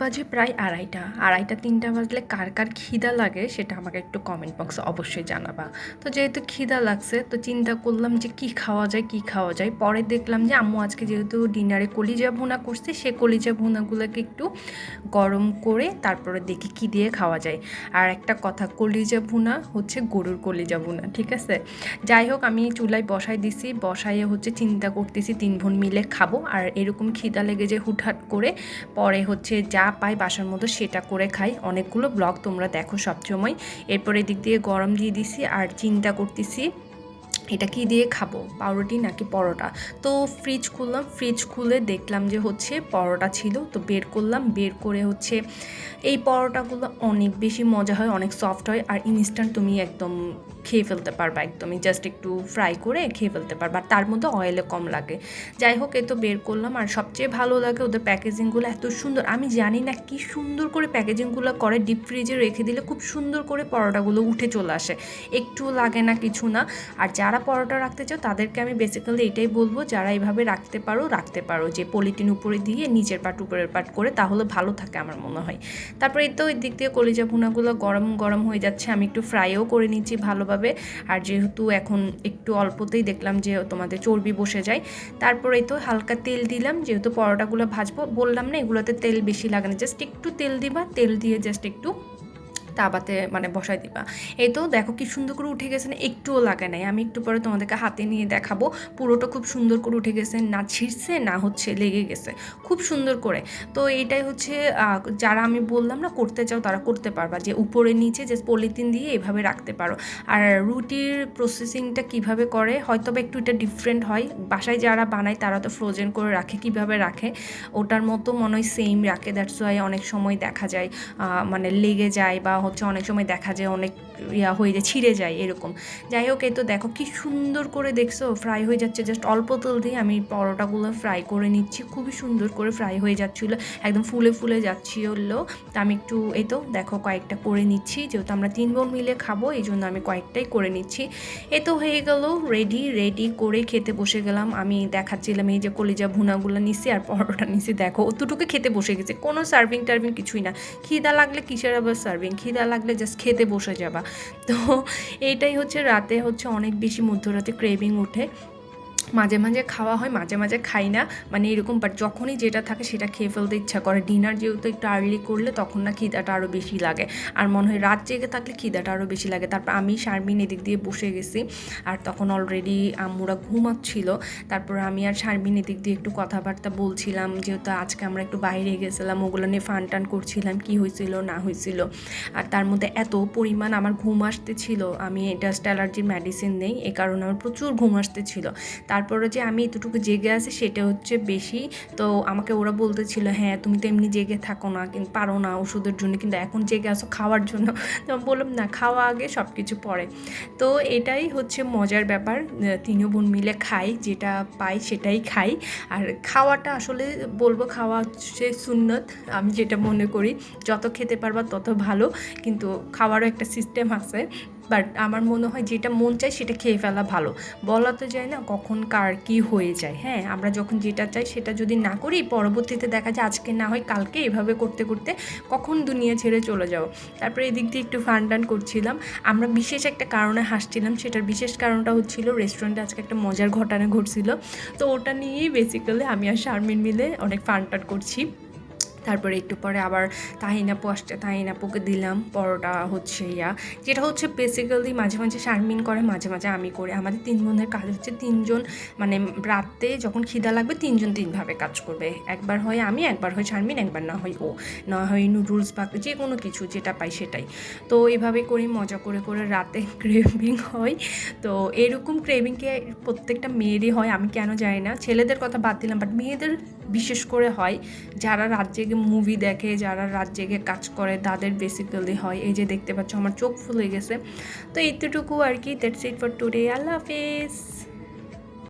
বাজে প্রায় আড়াইটা। আড়াইটা, তিনটা বাজলে কার কার খিদা লাগে সেটা আমাকে একটু কমেন্ট বক্সে অবশ্যই জানাবা। তো যেহেতু খিদা লাগছে, তো চিন্তা করলাম যে কি খাওয়া যায়, কি খাওয়া যায়। পরে দেখলাম যে আম্মু আজকে যেহেতু ডিনারে কলিজা ভুনা করছে, সে কলিজা ভুনাগুলোকে একটু গরম করে তারপরে দেখি কি দিয়ে খাওয়া যায়। আর একটা কথা, কলিজা ভুনা হচ্ছে গরুর কলিজা ভুনা, ঠিক আছে? যাই হোক, আমি চুলায় বসাই দিছি, বসাইয়ে হচ্ছে চিন্তা করতেছি তিন বোন মিলে খাব। আর এরকম খিদা লেগে যে হুটহাট করে, পরে হচ্ছে যা পাই, বাসার মধ্যে সেটা করে খাই। অনেকগুলো ব্লগ তোমরা দেখো সবসময় এরপর এদিক দিয়ে গরম দিয়ে দিছি আর চিন্তা করতেছি, এটা কি দিয়ে খাব? পাউরুটি নাকি পরোটা? তো ফ্রিজ খুললাম ফ্রিজ খুলে দেখলাম যে হচ্ছে পরোটা ছিল। তো বের করলাম, বের করে হচ্ছে এই পরোটাগুলো অনেক বেশি মজা হয়, অনেক সফট হয়। আর ইনস্ট্যান্ট তুমি একদম খেয়ে ফেলতে পারবা একদমই। জাস্ট একটু ফ্রাই করে খেয়ে ফেলতে পারবা। আর তার মধ্যে অয়েলে কম লাগে। যাই হোক, এ তো বের করলাম। আর সবচেয়ে ভালো লাগে ওদের প্যাকেজিংগুলো এত সুন্দর। আমি জানি না কি সুন্দর করে প্যাকেজিংগুলো করে। ডিপ ফ্রিজে রেখে দিলে খুব সুন্দর করে পরোটাগুলো উঠে চলে আসে। একটু লাগে না, কিছু না। আর যারা পরোটা রাখতে চাও, তাদেরকে আমি বেসিক্যালি এটাই বলব। যারা এইভাবে রাখতে পারো রাখতে পারো। যে পলিটিন উপরে দিয়ে নিচের পাট উপরের পাট করে, তাহলে ভালো থাকে আমার মনে হয়। তারপরে তো ওই দিক দিয়ে কলিজা ভুনাগুলো গরম গরম হয়ে যাচ্ছে। আমি একটু ফ্রাইও করে নিচ্ছি ভালোভাবে। আর যেহেতু এখন একটু অল্পতেই দেখলাম যে তোমাদের চর্বি বসে যায় তারপরে তো হালকা তেল দিলাম। যেহেতু পরোটাগুলো ভাজবো, বললাম না এগুলোতে তেল বেশি লাগে না জাস্ট একটু তেল দিবা, তেল দিয়ে জাস্ট একটু তাবাতে মানে বসাই দিবা। এই তো দেখো কি সুন্দর করে উঠে গেছে না, একটুও লাগে নাই। আমি একটু পরে তোমাদেরকে হাতে নিয়ে দেখাবো। পুরোটা খুব সুন্দর করে উঠে গেছে, না ছিঁড়ছে, না হচ্ছে লেগে গেছে। খুব সুন্দর করে। তো এটাই হচ্ছে যারা আমি বললাম না করতে চাও তারা করতে পারবা। যে উপরে নিচে যে পলিথিন দিয়ে এভাবে রাখতে পারো। আর রুটির প্রসেসিংটা কীভাবে করে হয়তো বা একটু এটা ডিফারেন্ট হয়। বাসায় যারা বানায় তারা তো ফ্রোজেন করে রাখে, কীভাবে রাখে? ওটার মতো মনে হয় সেম রাখে দ্যাটস ওয়াই অনেক সময় দেখা যায় মানে লেগে যায় বা হচ্ছে, অনেক সময় দেখা যায় অনেক ইয়া হয়ে যায়, ছিঁড়ে যায় এরকম। যাই হোক, এই তো দেখো কি সুন্দর করে দেখছ ফ্রাই হয়ে যাচ্ছে। জাস্ট অল্প তেল দিয়ে আমি পরোটাগুলো ফ্রাই করে নিচ্ছি। খুবই সুন্দর করে ফ্রাই হয়ে যাচ্ছিল, একদম ফুলে ফুলে যাচ্ছিল। তা আমি একটু, এই তো দেখো কয়েকটা করে নিচ্ছি, যেহেতু আমরা তিন বোন মিলে খাব, এই জন্য আমি কয়েকটাই করে নিচ্ছি। এ তো হয়ে গেল রেডি রেডি করে খেতে বসে গেলাম। আমি দেখাচ্ছিলাম এই যে কলিজা ভুনাগুলো নিছি আর পরোটা নিছি। দেখো অতটুকু খেতে বসে গেছে, কোনো সার্ভিং টার্ভিং কিছুই না। খিদা লাগলে কিসের আবার সার্ভিং খিদা লাগলে জাস্ট খেতে বসে যাবা। তো এইটাই হচ্ছে রাতে হচ্ছে অনেক বেশি মধ্যরাতে ক্রেভিং ওঠে। মাঝে মাঝে খাওয়া হয়, মাঝে মাঝে খাই না। মানে এরকম বাট যখনই যেটা থাকে সেটা খেয়ে ফেলতে ইচ্ছা করে। ডিনার যেহেতু একটু আর্লি করলে তখন না খিদাটা আরও বেশি লাগে। আর মনে হয় রাত জেগে থাকলে খিদাটা আরও বেশি লাগে। তারপর আমি শারমিন এদিক দিয়ে বসে গেছি। আর তখন অলরেডি আম্মুরা ঘুমাচ্ছিল। তারপর আমি আর শারমিন এদিক দিয়ে একটু কথাবার্তা বলছিলাম, যেহেতু আজকে আমরা একটু বাইরে গেছিলাম, ওগুলো নিয়ে ফান টান করছিলাম, কি হয়েছিল, না হয়েছিল। আর তার মধ্যে এত পরিমাণ আমার ঘুম আসতেছিল। আমি ডাস্ট অ্যালার্জির মেডিসিন নেই, এ কারণে আমার প্রচুর ঘুম আসতেছিল। তার তারপরে যে আমি এতটুকু জেগে আছি সেটা হচ্ছে বেশি। তো আমাকে ওরা বলতেছিল হ্যাঁ তুমি তো এমনি জেগে থাকো না কিন্তু পারো না ওষুধের জন্য, কিন্তু এখন জেগে আসো খাওয়ার জন্য। তো বললাম, না, খাওয়া আগে সব কিছু পরে। তো এটাই হচ্ছে মজার ব্যাপার তিনও বোন মিলে খাই, যেটা পাই সেটাই খাই। আর খাওয়াটা আসলে বলব, খাওয়া হচ্ছে সুন্নত, আমি যেটা মনে করি, যত খেতে পারবা তত ভালো। কিন্তু খাওয়ারও একটা সিস্টেম আছে। বাট আমার মনে হয় যেটা মন চায় সেটা খেয়ে ফেলা ভালো। বলা তো যায় না কখন কার কী হয়ে যায় হ্যাঁ? আমরা যখন যেটা চাই সেটা যদি না করি, পরবর্তীতে দেখা যায় আজকে না হয় কালকে এভাবে করতে করতে কখন দুনিয়া ছেড়ে চলে যাও তারপরে এদিক দিয়ে একটু ফান টান করছিলাম। আমরা বিশেষ একটা কারণে হাসছিলাম, সেটার বিশেষ কারণটা হচ্ছিল রেস্টুরেন্টে আজকে একটা মজার ঘটনা ঘটছিল। তো ওটা নিয়েই বেসিক্যালি আমি আর শারমিন মিলে অনেক ফান টান করছি। তারপরে একটু পরে আবার তাহিনাপু আসছে তাহিনাপুকে দিলাম, পরোটা হচ্ছে ইয়া। যেটা হচ্ছে বেসিক্যালি মাঝে মাঝে শারমিন করে, মাঝে মাঝে আমি করি। আমাদের তিন বোনের কাজ হচ্ছে তিনজন মানে রাতে যখন খিদা লাগবে তিনজন তিনভাবে কাজ করবে। একবার হয় আমি, একবার হয় শারমিন, একবার না হয় ও। না হয় নুডলস বা যে কোনো কিছু, যেটা পাই সেটাই। তো এভাবে করি, মজা করে করে রাতে ক্রেভিং হয়। তো এরকম ক্রেভিংকে প্রত্যেকটা মেয়েরই হয়, আমি কেন জানি না। ছেলেদের কথা বাদ দিলাম বাট মেয়েদের বিশেষ করে হয়, যারা রাত মুভি দেখে, যারা রাত জেগে কাজ করে, তাদের বেসিক্যালি হয়। এই যে দেখতে পাচ্ছ, আমার চোখ ফুলে গেছে। তো এইটুকু আর কি দ্যাটস ইট ফর টুডে আল্লাহ হাফিজ।